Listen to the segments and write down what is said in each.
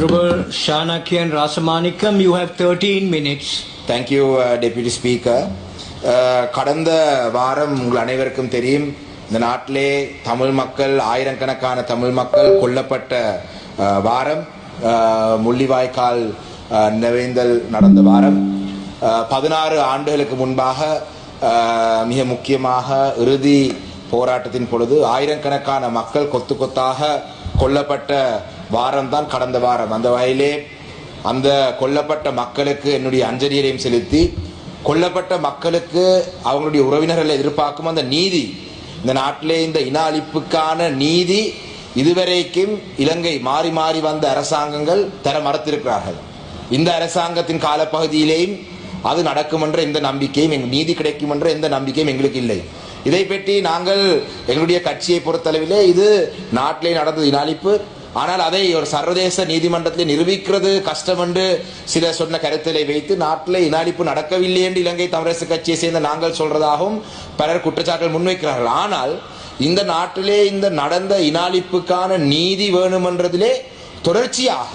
Honorable Shanakian Rasamanikam, you have 13 minutes. Thank you, uh, speaker Speaker. Uh, கடந்த வாரம் உங்கள் அனைவருக்கும் தெரியும் இந்த நாட்டிலே தமிழ் மக்கள் ஆயிரக்கணக்கான தமிழ் மக்கள் கொல்லப்பட்ட uh, வாரம் uh, முள்ளிவாய்க்கால் நிறைந்தல் நடந்த வாரம் பதினாறு ஆண்டுகளுக்கு முன்பாக மிக முக்கியமாக இறுதி போராட்டத்தின் பொழுது ஆயிரக்கணக்கான மக்கள் கொத்து கொத்தாக கொல்லப்பட்ட வாரம் தான் கடந்த வாரம். அந்த வகையிலே அந்த கொல்லப்பட்ட மக்களுக்கு என்னுடைய அஞ்சலியையும் செலுத்தி கொல்லப்பட்ட மக்களுக்கு அவங்களுடைய உறவினர்கள் எதிர்பார்க்கும் அந்த நீதி இந்த நாட்டிலே இந்த இன அழிப்புக்கான நீதி இதுவரைக்கும் இலங்கை மாறி மாறி வந்த அரசாங்கங்கள் தர மறுத்திருக்கிறார்கள். இந்த அரசாங்கத்தின் காலப்பகுதியிலேயும் அது நடக்கும் என்ற எந்த நம்பிக்கையும் எங்கள் நீதி கிடைக்கும் என்ற எந்த நம்பிக்கையும் எங்களுக்கு இல்லை. இதை பற்றி நாங்கள் எங்களுடைய கட்சியை பொறுத்தளவிலே இது நாட்டிலே நடந்தது இனாளிப்பு ஆனால் அதை ஒரு சர்வதேச நீதிமன்றத்தில் நிரூபிக்கிறது கஷ்டம் என்று சில சொன்ன கருத்திலை வைத்து நாட்டில் இனாளிப்பு நடக்கவில்லை என்று இலங்கை தமிழரசு கட்சியை சேர்ந்த நாங்கள் சொல்றதாகவும் பலர் குற்றச்சாட்டுகள் முன்வைக்கிறார்கள். ஆனால் இந்த நாட்டிலே இந்த நடந்த இனாளிப்புக்கான நீதி வேணுமென்றதிலே தொடர்ச்சியாக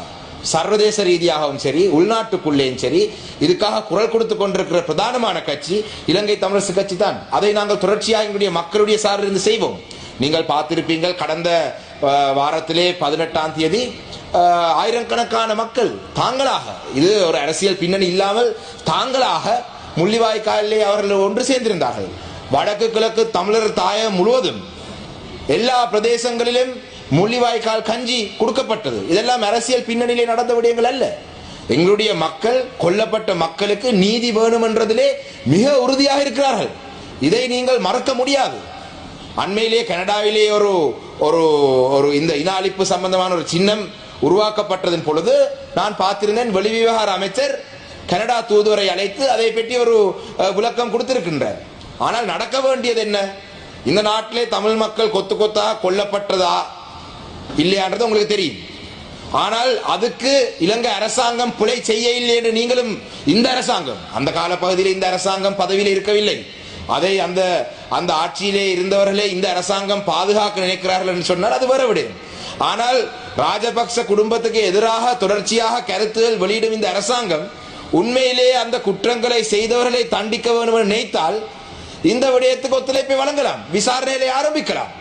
சர்வதேச ரீதியாகவும் சரி உள்நாட்டுக்குள்ளேயும் சரி இதுக்காக குரல் கொடுத்து கொண்டிருக்கிற பிரதானமான கட்சி இலங்கை தமிழரசு கட்சி தான். அதை நாங்கள் தொடர்ச்சியாக எங்களுடைய மக்களுடைய சார்பிலிருந்து செய்வோம். நீங்கள் பார்த்திருப்பீங்கள் கடந்த வாரத்திலே பதினெட்டாம் தேதி ஆயிரக்கணக்கான மக்கள் தாங்களாக இது ஒரு அரசியல் பின்னணி இல்லாமல் தாங்களாக முள்ளிவாய்க்காலிலே அவர்கள் ஒன்று சேர்ந்திருந்தார்கள். வடக்கு கிழக்கு தமிழர் தாயம் முழுவதும் எல்லா பிரதேசங்களிலும் முள்ளிவாய்க்கால் கஞ்சி கொடுக்கப்பட்டது. இதெல்லாம் அரசியல் பின்னணியிலே நடந்த விடயங்கள் அல்ல. எங்களுடைய மக்கள் கொல்லப்பட்ட மக்களுக்கு நீதி வேணும் என்றதிலே மிக உறுதியாக இருக்கிறார்கள். இதை நீங்கள் மறக்க முடியாது. அண்மையிலே கனடாவிலே ஒரு ஒரு ஒரு இந்த இன அழிப்பு சம்பந்தமான ஒரு சின்னம் உருவாக்கப்பட்டதன் பொழுது நான் பார்த்திருந்தேன் வெளிவிவகார அமைச்சர் கனடா தூதுவரை அழைத்து அதை பற்றி ஒரு விளக்கம் கொடுத்திருக்கின்றார். ஆனால் நடக்க வேண்டியது என்ன? இந்த நாட்டிலே தமிழ் மக்கள் கொத்து கொத்தாக கொல்லப்பட்டதா? இல்லையான்றது உங்களுக்கு தெரியும். ஆனால் அதுக்கு இலங்கை அரசாங்கம் பிழை செய்ய இல்லை என்று நீங்களும் இந்த அரசாங்கம் அந்த கால பகுதியில் இந்த அரசாங்கம் பதவியில் இருக்கவில்லை. அதை அந்த அந்த ஆட்சியிலே இருந்தவர்களே இந்த அரசாங்கம் பாதுகாக்க நினைக்கிறார்கள் என்று சொன்னால் அது வேற ஆனால் ராஜபக்ச குடும்பத்துக்கு எதிராக தொடர்ச்சியாக கருத்துகள் வெளியிடும் இந்த அரசாங்கம் உண்மையிலே அந்த குற்றங்களை செய்தவர்களை தண்டிக்க வேண்டும் என்று நினைத்தால் இந்த விடயத்துக்கு ஒத்துழைப்பை வழங்கலாம் விசாரணைகளை ஆரம்பிக்கலாம்.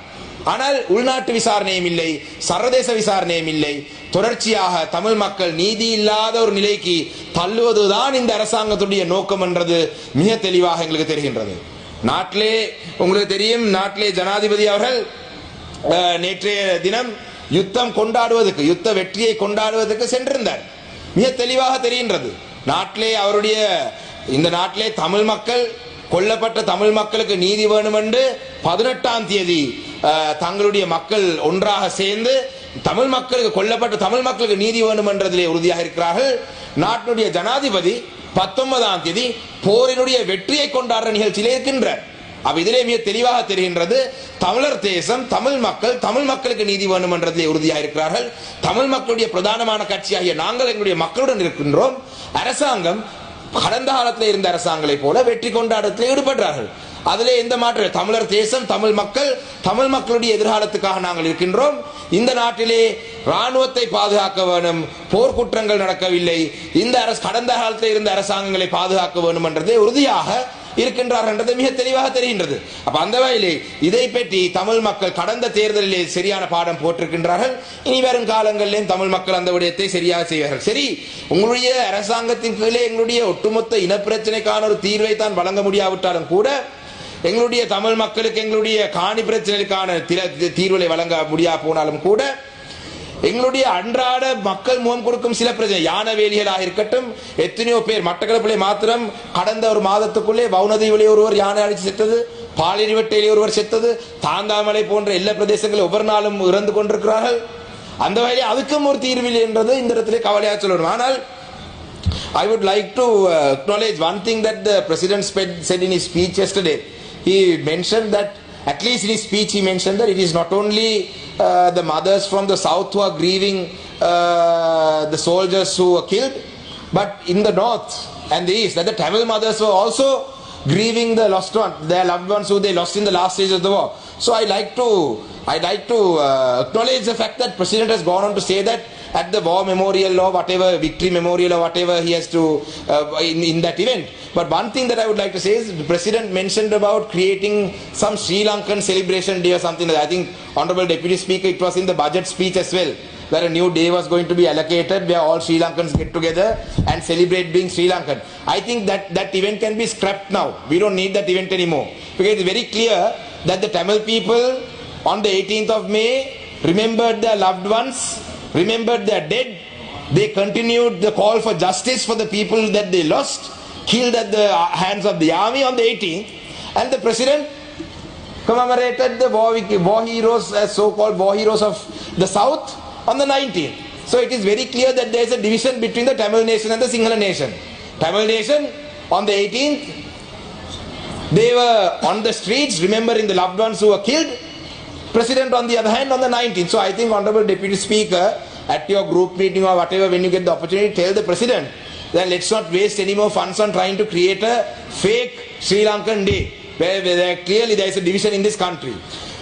ஆனால் உள்நாட்டு விசாரணையும் இல்லை சர்வதேச விசாரணையும் இல்லை. தொடர்ச்சியாக தமிழ் மக்கள் நீதி இல்லாத ஒரு நிலைக்கு தள்ளுவதுதான் இந்த அரசாங்கத்துடைய நோக்கம் என்றது மிக தெளிவாக எங்களுக்கு தெரிகின்றது. நாட்டிலே உங்களுக்கு தெரியும் நாட்டிலே ஜனாதிபதி அவர்கள் நேற்றைய தினம் யுத்தம் கொண்டாடுவதற்கு யுத்த வெற்றியை கொண்டாடுவதற்கு சென்றிருந்தார். மிக தெளிவாக தெரிகின்றது. நாட்டிலே அவருடைய இந்த நாட்டிலே தமிழ் மக்கள் கொல்லப்பட்ட தமிழ் மக்களுக்கு நீதி வேணும் என்று பதினெட்டாம் தேதி தங்களுடைய மக்கள் ஒன்றாக சேர்ந்து தமிழ் மக்களுக்கு கொல்லப்பட்ட தமிழ் மக்களுக்கு நீதி வேண்டும் என்றதிலே உறுதியாக இருக்கிறார்கள் நாட்டினுடைய ஜனாதிபதி பத்தொன்பதாம் தேதி போரினுடைய வெற்றியை கொண்டாடுற நிகழ்ச்சியிலே இருக்கின்றார். அப்ப இதிலே மிக தெளிவாக தெரிகின்றது தமிழர் தேசம் தமிழ் மக்கள் தமிழ் மக்களுக்கு நீதி வேண்டும் என்றதிலே உறுதியாக இருக்கிறார்கள் தமிழ் மக்களுடைய பிரதானமான கட்சியாகிய நாங்கள் எங்களுடைய மக்களுடன் இருக்கின்றோம். அரசாங்கம் கடந்த காலத்தில் இருந்த அரசாங்களை போல வெற்றி கொண்டாடத்தில் ஈடுபடுறார்கள். அதிலே எந்த மாற்றம் தமிழர் தேசம் தமிழ் மக்கள் தமிழ் மக்களுடைய எதிர்காலத்துக்காக நாங்கள் இருக்கின்றோம். இந்த நாட்டிலே ராணுவத்தை பாதுகாக்க வேணும் போர்க்குற்றங்கள் நடக்கவில்லை. இந்த அரசு கடந்த காலத்தில் இருந்த அரசாங்கங்களை பாதுகாக்க வேண்டும் என்றதே உறுதியாக இருக்கின்றார்கள் என்றது மிக தெளிவாக தெரிகின்றது. அப்ப அந்த வகையிலே இதை பற்றி தமிழ் மக்கள் கடந்த தேர்தலிலே சரியான பாடம் போட்டிருக்கின்றார்கள். இனி வரும் காலங்களிலும் தமிழ் மக்கள் அந்த விடயத்தை சரியாக செய்வார்கள். சரி உங்களுடைய அரசாங்கத்தின் கீழே எங்களுடைய ஒட்டுமொத்த இனப்பிரச்சனைக்கான ஒரு தீர்வை தான் வழங்க முடியாவிட்டாலும் கூட எங்களுடைய தமிழ் மக்களுக்கு எங்களுடைய காணி பிரச்சனைக்கான தீர்வுகளை வழங்க முடியா போனாலும் கூட எங்களுடைய அன்றாட மக்கள் முகம் கொடுக்கும் சில பிரச்சனை யானை வேலிகளாக இருக்கட்டும் எத்தனையோ பேர் மட்டக்களப்பிலே மாத்திரம் கடந்த ஒரு மாதத்துக்குள்ளே வவுனதீவிலே ஒருவர் யானை அடித்து செத்தது பாலிரிவட்டையிலே ஒருவர் செத்தது தாந்தாமலை போன்ற எல்லா பிரதேசங்களும் ஒவ்வொரு நாளும் இறந்து கொண்டிருக்கிறார்கள் அந்த வகையில் அதுக்கும் ஒரு தீர்வில் என்றது இந்த இடத்திலே கவலையாக சொல்லணும் ஆனால் I would like to uh, acknowledge one thing that the president said said in his speech yesterday. He mentioned that, at least in his speech, he mentioned that it is not only uh, the mothers from the south who are grieving uh, the soldiers who were killed, but in the north and the east, that the Tamil mothers were also grieving the lost one, their loved ones who they lost in the last stage of the war. So I like to I like to uh, acknowledge the fact that President has gone on to say that at the war memorial or whatever victory memorial or whatever he has to uh, in, in that event. But one thing that I would like to say is the President mentioned about creating some Sri Lankan celebration day or something. I think Honorable Deputy Speaker, it was in the budget speech as well that a new day was going to be allocated where all Sri Lankans get together and celebrate being Sri Lankan. I think that that event can be scrapped now. We don't need that event anymore. Because it's very clear that the Tamil people on the 18th of May remembered their loved ones, remembered their dead. They continued the call for justice for the people that they lost, killed at the hands of the army on the 18th. And the president commemorated the war, war heroes as so-called war heroes of the south on the 19th. So it is very clear that there is a division between the Tamil nation and the Sinhala nation. Tamil nation on the 18th, they were on the streets remembering the loved ones who were killed. President on the other hand on the 19th. So I think Honorable Deputy Speaker, at your group meeting or whatever, when you get the opportunity, tell the President that let's not waste any more funds on trying to create a fake Sri Lankan day where, where clearly there is a division in this country.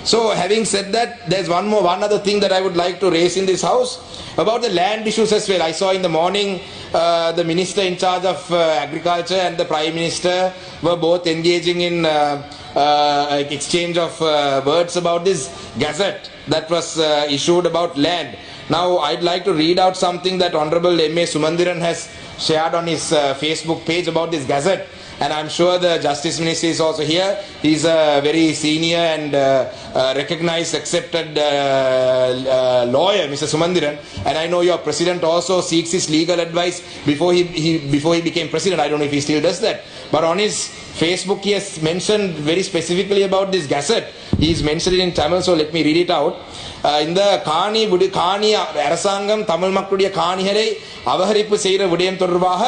So having said that, there's one more, one other thing that I would like to raise in this house about the land issues as well. I saw in the morning uh, the minister in charge of uh, agriculture and the prime minister were both engaging in uh, uh, exchange of uh, words about this gazette that was uh, issued about land. Now I'd like to read out something that Honorable M.A. Sumandiran has shared on his Facebook page about this gazette and I'm sure the Justice Minister is also here. He's a very senior and uh, uh, recognized, accepted uh, uh, lawyer, Mr. Sumandiran. And I know your president also seeks his legal advice before he, he before he became president. I don't know if he still does that. But on his Facebook, he has mentioned very specifically about this gazette. He's mentioned it in Tamil, so let me read it out. இந்த காணி விடு காணி அரசாங்கம் தமிழ் மக்களுடைய காணிகளை அபகரிப்பு செய்கிற விடயம் தொடர்பாக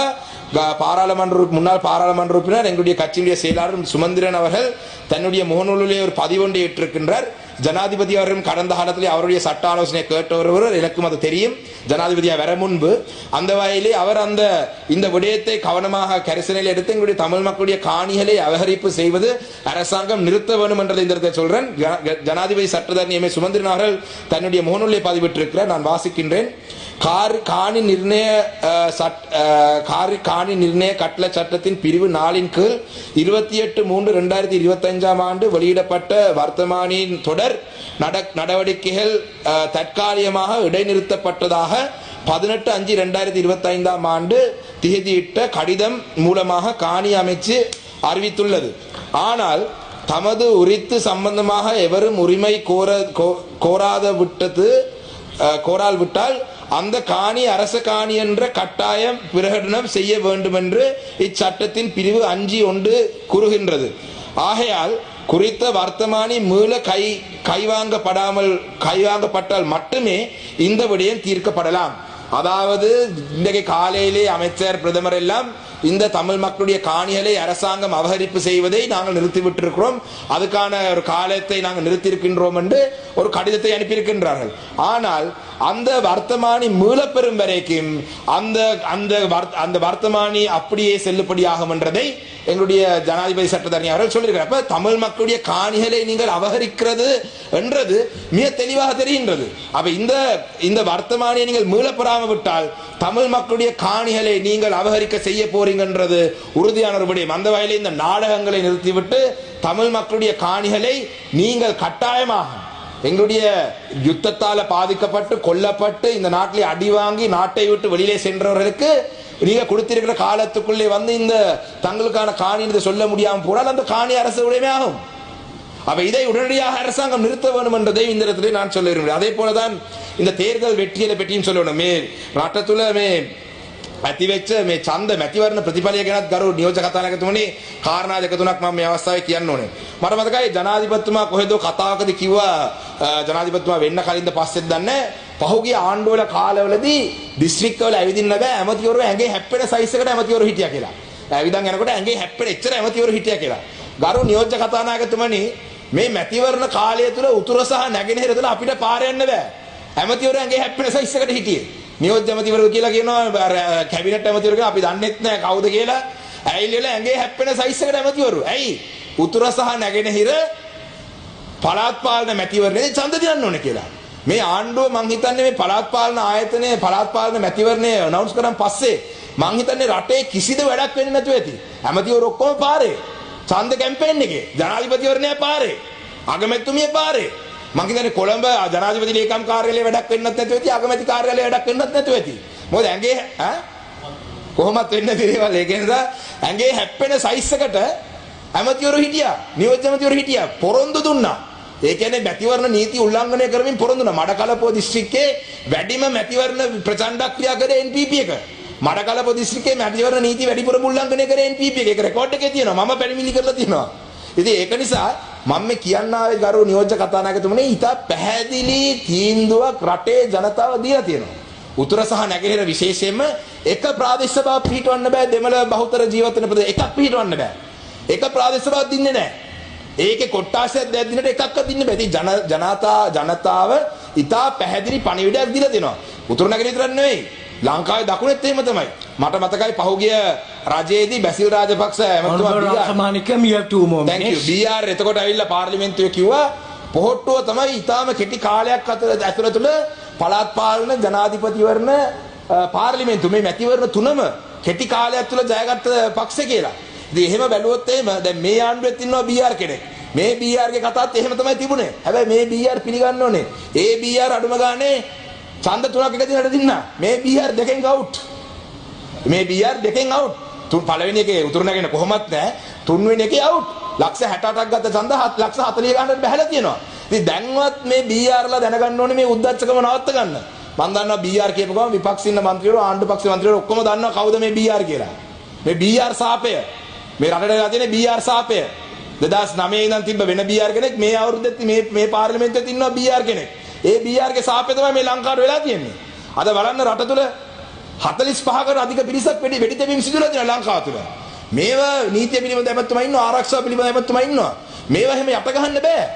பாராளுமன்ற முன்னாள் பாராளுமன்ற உறுப்பினர் எங்களுடைய கட்சியுடைய செயலாளர் சுமந்திரன் அவர்கள் தன்னுடைய முகநூலிலே ஒரு பதிவொன்றை ஏற்றிருக்கின்றார் ஜனாதிபதி அவர்களும் கடந்த காலத்திலே அவருடைய சட்ட ஆலோசனை கேட்ட ஒருவர் எனக்கும் அது தெரியும். ஜனாதிபதியா வர முன்பு அந்த வகையிலே அவர் அந்த இந்த விடயத்தை கவனமாக கரிசனையில் எடுத்து எங்களுடைய தமிழ் மக்களுடைய காணிகளை அபகரிப்பு செய்வது அரசாங்கம் நிறுத்த வேண்டும் என்றதை இந்த இடத்தை சொல்றேன். ஜனாதிபதி சட்டத்தரணி எம் ஏ சுமந்திரன் அவர்கள் தன்னுடைய முகநூலை பதிவிட்டிருக்கிறார். நான் வாசிக்கின்றேன். கார் காணி நிர்ணய அஹ், காரி காணி நிர்ணய கட்டளை சட்டத்தின் பிரிவு நாளின் கீழ் இருபத்தி எட்டு மூன்று ரெண்டாயிரத்தி இருபத்தஞ்சாம் ஆண்டு வெளியிடப்பட்ட வர்த்தமானியின் தொடர் தொடர் நடவடிக்கைகள் தற்காலிகமாக இடைநிறுத்தப்பட்டதாக பதினெட்டு அஞ்சு ரெண்டாயிரத்தி இருபத்தி ஐந்தாம் ஆண்டு திகதியிட்ட கடிதம் மூலமாக காணி அமைச்சு அறிவித்துள்ளது. ஆனால் தமது உரித்து சம்பந்தமாக எவரும் உரிமை கோர கோ- கோராத விட்டது கோரால் விட்டால் அந்த காணி அரச காணி என்ற கட்டாயம் பிரகடனம் செய்ய வேண்டும் என்று இச்சட்டத்தின் பிரிவு அஞ்சு ஒன்று கூறுகின்றது. ஆகையால் குறித்த வர்த்தமானி மீள கை கைவாங்கப்படாமல் கைவாங்கப்பட்டால் மட்டுமே இந்த விடயம் தீர்க்கப்படலாம். அதாவது இன்றைக்கு காலையிலே அமைச்சர் பிரதமர் எல்லாம் இந்த தமிழ் மக்களுடைய காணிகளை அரசாங்கம் அபகரிப்பு செய்வதை நாங்கள் நிறுத்திவிட்டிருக்கிறோம். அதுக்கான ஒரு காலத்தை நாங்கள் நிறுத்தியிருக்கின்றோம் என்று ஒரு கடிதத்தை அனுப்பியிருக்கின்றார்கள். ஆனால் அந்த வர்த்தமானி மீளப்பெறும் வரைக்கும் அந்த அந்த அந்த வர்த்தமானி அப்படியே செல்லுபடியாகும் என்றதை எங்களுடைய ஜனாதிபதி சட்டத்தரணி அவர்கள் சொல்லியிருக்கிறார். அப்ப தமிழ் மக்களுடைய காணிகளை நீங்கள் அபகரிக்கிறது என்றது மிக தெளிவாக தெரிகின்றது. அப்ப இந்த இந்த வர்த்தமானியை நீங்கள் மீளப்பெறாம விட்டால் தமிழ் மக்களுடைய காணிகளை நீங்கள் அபகரிக்க செய்ய போறீங்கன்றது உறுதியான ஒரு விடயம். அந்த வகையில் இந்த நாடகங்களை நிறுத்திவிட்டு தமிழ் மக்களுடைய காணிகளை நீங்கள் கட்டாயமாக எங்களுடைய யுத்தத்தால் பாதிக்கப்பட்டு கொல்லப்பட்டு இந்த நாட்டிலே அடி வாங்கி நாட்டை விட்டு வெளியிலே சென்றவர்களுக்கு நீங்க கொடுத்திருக்கிற காலத்துக்குள்ளே வந்து இந்த தங்களுக்கான காணி என்று சொல்ல முடியாமல் போனால் அந்த காணி அரசு உடைமை ஆகும் அப்ப இதை உடனடியாக அரசாங்கம் நிறுத்த வேண்டும் என்றதை இந்த இடத்திலே நான் சொல்ல விரும்புகிறேன் அதே போலதான் இந்த தேர்தல் வெற்றியை பற்றியும் சொல்லணும் மே රටතුල මේ ඇතිවෙච්ච මේ ඡන්ද මැතිවරණ ප්‍රතිඵලය ගැනත් ගරු නියෝජක කතානායකතුමනි කාරණා දෙක තුනක් මම මේ අවස්ථාවේ කියන්න ඕනේ. මට මතකයි ජනාධිපතිතුමා කොහෙදෝ කතාවකදී කිව්වා අ, ජනාධිපතිතුමා වෙන්න කලින්ද පස්සෙත් දන්නේ පහුගිය ආණ්ඩුවල කාලවලදී දිස්ත්‍රික්කවල ඇවිදින්න බෑ ඇමතිවරු ඇඟේ හැප්පෙන සයිස් එකට ඇමතිවරු හිටියා කියලා. ඇවිදන් යනකොට ඇඟේ හැප්පෙන එච්චර ඇමතිවරු හිටියා කියලා. ගරු නියෝජක කතානායකතුමනි මේ මැතිවරණ කාලය තුල උතුර සහ නැගෙනහිර තුල අපිට පාර යන්න බෑ. ඇමතිවරු ඇඟේ හැප්පෙන සයිස් එකට හිටියේ. නියෝජ්‍ය ඇමතිවරු කියලා කියනවා අර කැබිනට් ඇමතිවරු කියලා අපි දන්නෙත් නෑ කවුද කියලා. ඇයිලිවල ඇඟේ හැප්පෙන සයිස් එකට ඇමතිවරු. ඇයි? උතුර සහ නැගෙනහිර පළාත් පාලන මැතිවරණයේ ඡන්ද දිනන්න ඕනේ කියලා. මේ ආණ්ඩුව මං හිතන්නේ මේ පළාත් පාලන ආයතනයේ පළාත් පාලන මැතිවරණය අනවුන්ස් කරන් පස්සේ මං හිතන්නේ රටේ කිසිද වැඩක් වෙන්නේ නැතුව ඇති. ඇමතිවරු ඔක්කොම පාරේ. ඡන්ද කැම්පේන් එකේ ජනාධිපතිවරණය පාරේ. අගමැතිතුමිය පාරේ. මං හිතන්නේ කොළඹ ජනාධිපති ලේකම් කාර්යාලයේ වැඩක් වෙන්නත් නැතුව ඇති අගමැති කාර්යාලයේ වැඩක් වෙන්නත් නැතුව ඇති. මොකද ඇඟේ ඈ කොහොමත් වෙන්න දේවල් ඒක නිසා ඇඟේ හැප්පෙන සයිස් එකට ඇමතිවරු හිටියා නියෝජ්‍ය ඇමතිවරු හිටියා පොරොන්දු දුන්නා ඒ කියන්නේ මැතිවරණ නීති උල්ලංඝනය කරමින් පොරොන්දු දුන්නා මඩකලපුව දිස්ත්‍රික්කයේ වැඩිම මැතිවරණ ප්‍රචණ්ඩ ක්‍රියා කරේ NPP එක. මඩකලපුව දිස්ත්‍රික්කයේ මැතිවරණ නීති වැඩිපුර උල්ලංඝනය කරේ NPP එක. ඒක රෙකෝඩ් එකේ තියෙනවා. මම පැමිණිලි කරලා තියෙනවා. ඉතින් ඒක නිසා මම මේ කියන්න ආවේ ගරු නියෝජ්‍ය කතානායකතුමනි ඊට පැහැදිලි තීන්දුවක් රටේ ජනතාව දීලා තියෙනවා. උතුර සහ නැගෙනහිර විශේෂයෙන්ම එක ප්‍රාදේශ සභාව පිහිටවන්න බෑ. දෙමළ බහුතර ජීවත් වෙන ප්‍රදේශ එකක් පිහිටවන්න බෑ. එක ප්‍රාදේශ සභාවක් දින්නේ නැහැ ඒකේ කොට්ටාශයක් දෙයක් දිනට එකක්වත් දින්න බෑ. ඉතින් ජන ජනතා ජනතාව ඉතා පැහැදිලි පණිවිඩයක් දීලා දෙනවා. උතුර නැගෙනහිර විතරක් නෙවෙයි. ලංකාවේ දකුණෙත් එහෙම තමයි. මට මතකයි පහුගිය රජයේදී Basil Rajapaksa ඇමතුමා B R two more thank you. B R එතකොට ඇවිල්ලා පාර්ලිමේන්තුවේ කිව්වා පොහොට්ටුව තමයි ඊටාම කෙටි කාලයක් ඇතුළත තුළ පළාත් පාලන ජනාධිපතිවරණ පාර්ලිමේන්තු මේ මැතිවරණ තුනම කෙටි කාලයක් තුළ ජයගත්ත පක්ෂ කියලා. ඉතින් එහෙම බැලුවොත් එහෙම දැන් මේ ආණ්ඩුවෙත් ඉන්නවා BR කෙනෙක්. මේ BR ගේ කතාවත් එහෙම තමයි තිබුණේ. හැබැයි මේ BR පිළිගන්න ඕනේ. ඒ BR අඩුම ගානේ ඡන්ද තුනක් එක දිනට දින්න. මේ BR දෙකෙන් අවුට්. මේ BR දෙකෙන් අවුට්. තුන් පළවෙනි එකේ උතුරු නැගෙන කොහොමත් නැහැ. තුන්වෙනි එකේ අවුට්. ලක්ෂ 68ක් ගත්ත ඡන්ද ලක්ෂ 40 ගන්නට බහැලා තියෙනවා. ඉතින් දැන්වත් මේ BR ලා දැනගන්න ඕනේ මේ උද්දච්චකම නවත්ත ගන්න. මම දන්නවා BR කියපු ගමන් විපක්ෂ ඉන්න മന്ത്രിවරු ආණ්ඩු පක්ෂ മന്ത്രിවරු ඔක්කොම දන්නවා කවුද මේ BR කියලා. මේ BR සාපය මේ රටට වෙලා තියෙන BR සාපය. 2009 ඉඳන් තිබ්බ වෙන BR කෙනෙක් මේ අවුරුද්දෙත් මේ මේ පාර්ලිමේන්තුවේ ඉන්නවා BR කෙනෙක්. ඒ BR ගේ සාපය තමයි මේ ලංකාවට වෙලා තියෙන්නේ. අද බලන්න රට තුල 45කට අධික පිරිසක් වෙඩි වෙඩි තැබීම් සිදුලා තියෙනවා ලංකාව තුළ. මේවා නීතිය පිළිබඳ ඇමතුමා ඉන්නවා ආරක්ෂාව පිළිබඳ ඇමතුමා ඉන්නවා. මේවා එහෙම යට ගහන්න බෑ.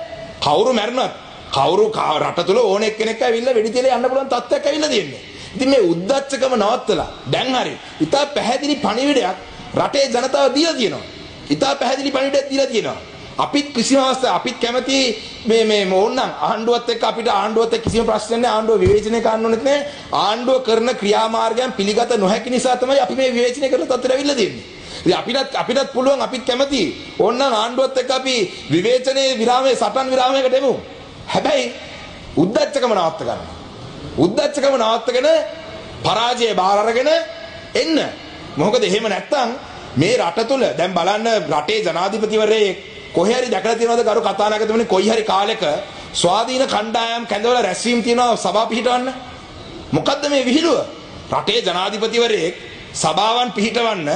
කවුරු මැරුණත් කවුරු කා- රට තුළ ඕන එක්කෙනෙක් ඇවිල්ලා වෙඩි තියලා යන්න පුළුවන් තත්ත්වයක් ඇවිල්ලා තියෙන්නේ. ඉතින් මේ උද්දච්චකම නවත්තලා දැන් හරි. ඉතා පැහැදිලි පණිවිඩයක් රටේ ජනතාව දීලා තියෙනවා. ඉතා පැහැදිලි පණිවිඩයක් දීලා තියෙනවා. අපිත් කිසිම අවස්ථාවක් අපිත් කැමති මේ මේ ඕන්නම් ආණ්ඩුවත් එක්ක අපිට ආණ්ඩුවත් එක්ක කිසිම ප්‍රශ්නයක් නැහැ. ආණ්ඩුව විවේචනය කරන්න ඕනෙත් නැහැ. ආණ්ඩුව කරන ක්‍රියාමාර්ගයන් පිළිගත නොහැකි නිසා තමයි අපි මේ විවේචනය කරන තත්ත්වයට අවිල්ලා දෙන්නේ ඉතින් අපිටත් අපිටත් පුළුවන් අපිත් කැමති ඕන්නම් ආණ්ඩුවත් එක්ක අපි විවේචනයේ විරාමයේ සටන් විරාමයකට එමු. හැබැයි උද්දච්චකම නවත්ත ගන්න. උද්දච්චකම නවත්තගෙන පරාජය බාර අරගෙන එන්න. මොකද එහෙම නැත්තම් මේ රට තුල දැන් බලන්න රටේ ජනාධිපතිවරයෙක් කොහේ හරි දැකලා තියෙනවද ගරු කතානායකතුමනි? කොයි හරි කාලෙක ස්වාධීන කණ්ඩායම් කැඳවලා රැස්වීම් තියනවා සභා පිහිටවන්න? මොකද්ද මේ විහිළුව? රටේ ජනාධිපතිවරයෙක් සභාවන් පිහිටවන්න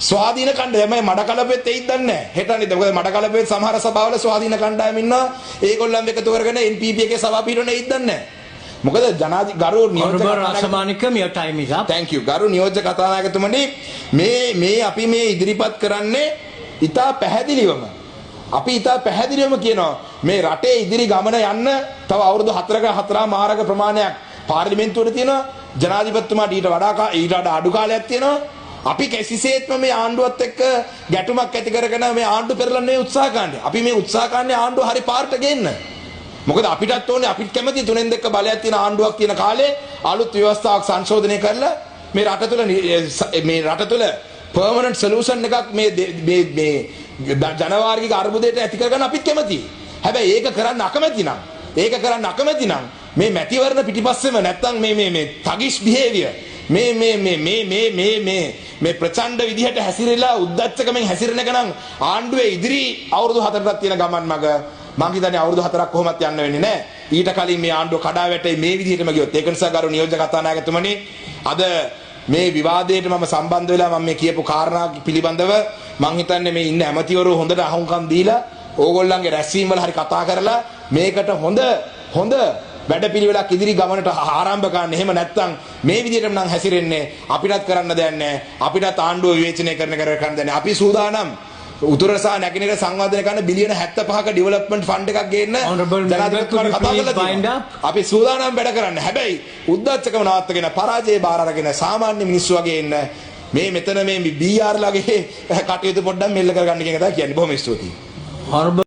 ස්වාධීන කණ්ඩායම මඩකලපෙත් එයිද දන්නේ නැහැ. හෙටනිද මොකද මඩකලපෙත් සමහර සභාවල ස්වාධීන කණ්ඩායම් ඉන්නවා. ඒගොල්ලන් එකතු කරගෙන NPP එකේ සභා පිහිටවන්න එයිද දන්නේ නැහැ. මොකද ජනාධි ගරු Rasamanikam, your time is up. thank you ගරු නියෝජ්‍ය කතානායකතුමනි මේ මේ අපි මේ ඉදිරිපත් කරන්නේ ඊටා පැහැදිලිවම අපි ඊටා පැහැදිලිවම කියනවා මේ රටේ ඉදිරි ගමන යන්න තව අවුරුදු 4ක 4 මාරක ප්‍රමාණයක් පාර්ලිමේන්තුවට තියෙනවා ජනාධිපතිතුමාට ඊට වඩා ඊට වඩා අඩු කාලයක් තියෙනවා අපි කිසිසේත්ම මේ ආණ්ඩුවත් එක්ක ගැටුමක් ඇති කරගෙන මේ ආණ්ඩු පෙරලන්න උත්සාහ කරන්නේ. අපි මේ උත්සාහ කරන්නේ ආණ්ඩුව හරි පාරට ගේන්න. මොකද අපිටත් ඕනේ අපිත් කැමති තුනෙන් දෙක බලයක් තියෙන ආණ්ඩුවක් තියෙන කාලේ අලුත් ව්‍යවස්ථාවක් සංශෝධනය කරලා මේ රට තුළ නි- ඒ ස- මේ රට තුළ පර්මනන්ට් සොලියුෂන් එකක් මේ දේ- මේ මේ ද- ජනවාර්ගික අර්බුදයට ඇති කරගන්න අපිත් කැමතියි. හැබැයි ඒක කරන්න අකමැති නම් ඒක කරන්න අකමැති නම් මේ මැතිවරණ පිටිපස්සෙම නැත්තම් මේ මේ මේ තගිෂ් බිහේවියර් මේ මේ මේ මේ මේ මේ මේ මේ ප්‍රචණ්ඩ විදිහට හැසිරෙලා උද්දච්චකමෙන් හැසිරෙන එක නම් ආණ්ඩුවේ ඉදිරි අවුරුදු හතරක් තියෙන ගමන් මග මං හිතන්නේ අවුරුදු හතරක් කොහොමත් යන්න වෙන්නේ නැහැ. ඊට කලින් මේ ආණ්ඩුව කඩා වැටේ මේ විදිහටම ගියොත් ඒක නිසා ගරු නියෝජ්‍ය කතානායකතුමනි අද මේ විවාදයට මම සම්බන්ධ වෙලා මම මේ කියපු කාරණා පිළිබඳව මං හිතන්නේ මේ ඉන්න ඇමතිවරු හොඳට අහුම්කම් දීලා ඕගොල්ලන්ගේ රැස්වීම් වල හරි කතා කරලා මේකට හොඳ හොඳ වැඩපිළිවෙලක් ඉදිරි ගමනට ආරම්භ කරන්න. එහෙම නැත්නම් මේ විදිහටම නම් හැසිරෙන්නේ අපිටත් කරන්න දෙයක් නැහැ. අපිටත් ආණ්ඩුව විවේචනය කරන කර කරන්න දෙන්නේ. අපි සූදානම් උතුර සහ නැගෙනහිර සංවර්ධනය කරන බිලියන 75ක ඩෙවලොප්මන්ට් ෆන්ඩ් එකක් ගේන්න you කතා කරලා? අපි සූදානම් වැඩ කරන්න. හැබැයි උද්දච්චකම නවත්තගෙන පරාජය බාර අරගෙන සාමාන්‍ය මිනිස්සු වගේ ඉන්න මේ මෙතන මේ BR ලගේ කටයුතු පොඩ්ඩක් මෙල්ල කරගන්න කියන එක තමයි කියන්නේ. බොහොම ස්තුතියි.